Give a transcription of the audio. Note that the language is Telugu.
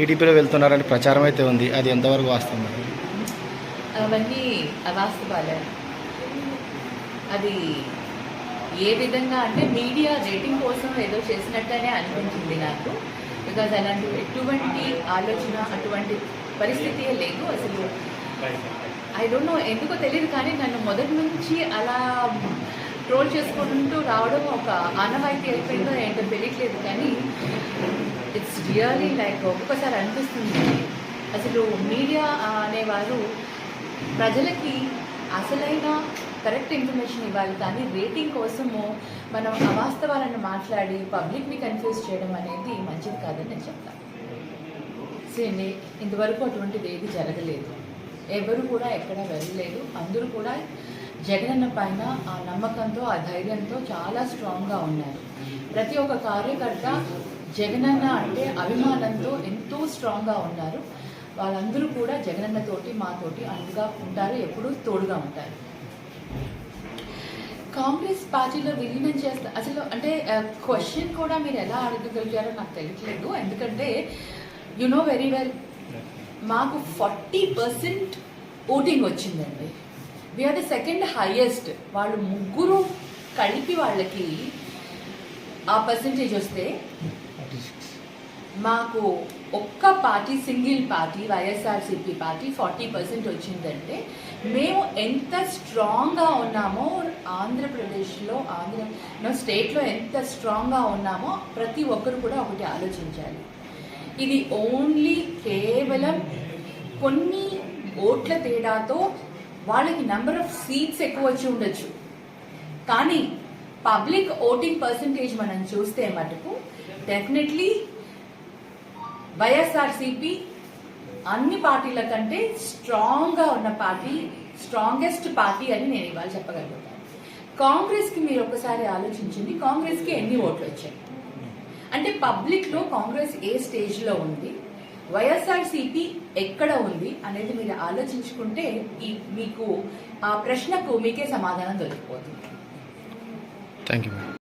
టీడీపీలో వెళ్తున్నారని ప్రచారం అయితే ఉంది. అది ఎంతవరకు వాస్తవం? అవన్నీ అవాస్తవాలే. అది ఏ విధంగా అంటే మీడియా రేటింగ్ కోసం ఏదో చేసినట్టనే అనిపించింది నాకు. బికాజ్ అలాంటి ఎటువంటి ఆలోచన అటువంటి పరిస్థితి లేదు అసలు. ఐ డోంట్ నో ఎందుకో తెలియదు కానీ నన్ను మొదటి నుంచి అలా ట్రోల్ చేసుకుంటూ రావడం ఒక ఆనవాయితీ అయిపోయిందో ఏంటో తెలియట్లేదు కానీ రియలీ లైక్ ఒక్కొక్కసారి అనిపిస్తుంది. అసలు మీడియా అనేవారు ప్రజలకి అసలైన కరెక్ట్ ఇన్ఫర్మేషన్ ఇవ్వాలి. కానీ రేటింగ్ కోసము మనం అవాస్తవాలను మాట్లాడి పబ్లిక్ని కన్ఫ్యూజ్ చేయడం అనేది మంచిది కాదని నేను చెప్తాను. సేండి ఇంతవరకు అటువంటిది ఏది జరగలేదు. ఎవరు కూడా ఎక్కడ వెళ్ళలేదు. అందరూ కూడా జగనన్న పైన ఆ నమ్మకంతో ఆ ధైర్యంతో చాలా స్ట్రాంగ్గా ఉన్నారు. ప్రతి ఒక్క కార్యకర్త జగనన్న అంటే అభిమానంతో ఎంతో స్ట్రాంగ్గా ఉన్నారు. వాళ్ళందరూ కూడా జగనన్నతోటి మాతోటి అండగా ఉంటారు ఎప్పుడూ తోడుగా ఉంటారు. కాంగ్రెస్ పార్టీలో విలీనం చేస్తా అసలు అంటే క్వశ్చన్ కూడా మీరు ఎలా అడగగలిగారో నాకు తెలియట్లేదు. ఎందుకంటే యు నో వెరీ వెల్ మాకు ఫార్టీ పర్సెంట్ ఓటింగ్ వచ్చిందండి. We are the second highest వాళ్ళు ముగ్గురు కలిపి వాళ్ళకి ఆ పర్సంటేజ్ వస్తే మాకు ఒక్క party single party YSRCP party forty percent వచ్చిందంటే మేము ఎంత స్ట్రాంగ్గా ఉన్నామో ఆంధ్రప్రదేశ్లో ఆంధ్ర స్టేట్లో ఎంత స్ట్రాంగ్గా ఉన్నామో ప్రతి ఒక్కరు కూడా ఒకటి ఆలోచించాలి. ఇది ఓన్లీ కేవలం కొన్ని ఓట్ల తేడాతో వాళ్ళకి నెంబర్ ఆఫ్ సీట్స్ ఎక్కువ వచ్చి ఉండొచ్చు. కానీ పబ్లిక్ ఓటింగ్ పర్సంటేజ్ మనం చూస్తే మటుకు డెఫినెట్లీ వైఎస్ఆర్సిపి అన్ని పార్టీల కంటే స్ట్రాంగ్గా ఉన్న పార్టీ స్ట్రాంగెస్ట్ పార్టీ అని నేను ఇవాళ చెప్పగలుగుతాను. కాంగ్రెస్కి మీరు ఒకసారి ఆలోచించండి కాంగ్రెస్కి ఎన్ని ఓట్లు వచ్చాయి? అంటే పబ్లిక్లో కాంగ్రెస్ ఏ స్టేజ్లో ఉంది? వైఎస్ఆర్సీపీ ఎక్కడ ఉంది అనేది మీరు ఆలోచించుకుంటే ఈ మీకు ఆ ప్రశ్నకు మీకే సమాధానం దొరికిపోతుంది. Thank you.